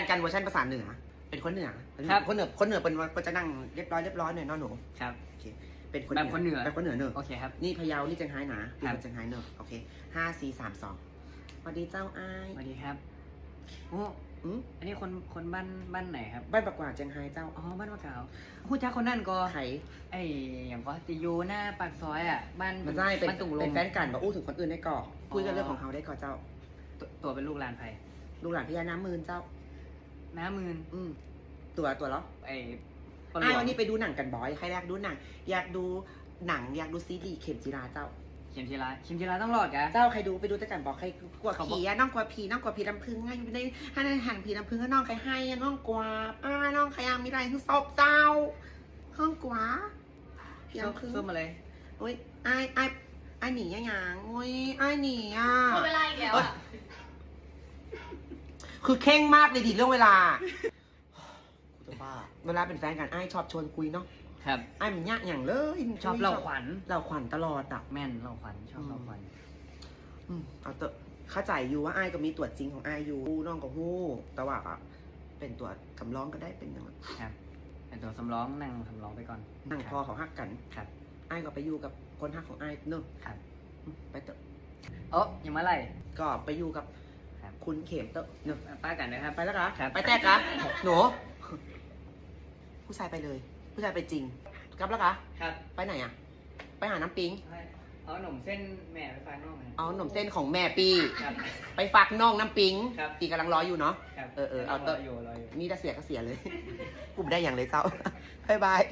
นกันเวอร์ชันภาษาเหนือ เป็นคนเหนือครับ คนเหนือคนเหนือเป็นเป็นจะนั่งเรียบร้อยเรียบร้อยหน่อยเนาะหนูครับ โอเคเป็นคนแบบคนเหนือ แบบคนเหนือเนอะโอเคครับ นี่พะเยานี่เจียงไฮ้หนาดูครับเป็นเจียงไฮ้เนอะโอเคห้าสี่สามสองสวัสดีเจ้าอ้ายสวัสดีครับโอ้อืมอันนี้คนคนบ้านบ้านไหนครับบ้านปากกวาดเจียงไฮ้เจ้าอ๋อบ้านมะขาวพูดจ้าคนนั่นก็ไข่ไอ้อย่างก็ติยูหน้าปากซอยอะบ้านมันได้เป็นบ้านตุงลเป็งนแฟนกันบอกอู้ถึงคนอื่นได้ก่อนคุยกันเรื่องของเขาได้ก่อนเจ้า ตัวตัวเป็นลูกหลานไผ่ลูกหลานพี่ยาน้ำมืนเจ้า น้ามืนอืมตัวตัวแล้วไอ้ปลาหลอ้ายวงวันนี้ไปดูหนังกันบอยใครอยากดูหนัง อยากดูหนังอยากดูซีรีส์เข็มจีราเจ้า เข็มชีราเข็มชีราต้องรอดกะเจ้าใครดูไปดูแต่กันบอกใครกลัวเขาบอก ผีอะน้องกลัวผีน้องกลัวผีลำพึงไงอยู่ในให้ในห่างผีลำพึงก็น้องใครให้อะน้องกลัวอ้าน้องใครยังมีอะไรคือศพเจ้าห้องกลัวผีส้มลำพึงส้มอะไรโอ้ยไอ้ไอ้ไอ้หนียังยังโอ้ยไอ้หนีอะหมดเวลาอีกแล้วอะ คือเข่งมากเลยดิเรื่องเวลากูจะบ้าเวลาเป็นแฟนกันไอ้ชอบชวนคุยเนาะครับ ไอ้มันยากอย่างเลยชอบเล่าขวัญเราขวัญตลอดอะ แม่นเล่าขวัญชอบเล่าขวัญอืมเอาเตอะเข้าใจอยู่ว่าไอ้ายก็มีตัวจริงของไอ้ายอยู่น้องก็ฮู้ แต่ว่าอะเป็นตัวสำรองก็ได้เป็นอย่างนั้นครับเป็นตัวสำรองนั่งสำรองไปก่อนนั่งพอเขาฮักกันครับ ไอ้ายก็ไปอยู่กับคนฮักของไอ้ายเนอะครับ อืมไปเตอะโอ้ยังมาไล่ก็ไปอยู่กับ ครับคุณเข็มเตอะเนอะป้ากันนะครับไปแล้วกะครับไปแตกกะหนูผู้ชายไปเลย ผู้ชายไปจริงกลับแล้วกะครับ ไปไหนอะ ไปหาน้ำปิงเอาขนมเส้นแม่ไปฝากน้องหน่อยเอาขนมเส้นของแม่ปีครับไปฝากน้องน้ำปิงครับปีกำลังรออยู่เนาะครับเออเออเอาเถรอะออยู่รออยู่มีแต่เสียก็เสียเลยกูไม่ได้อย่างเลยเจ้าบ๊ายบาย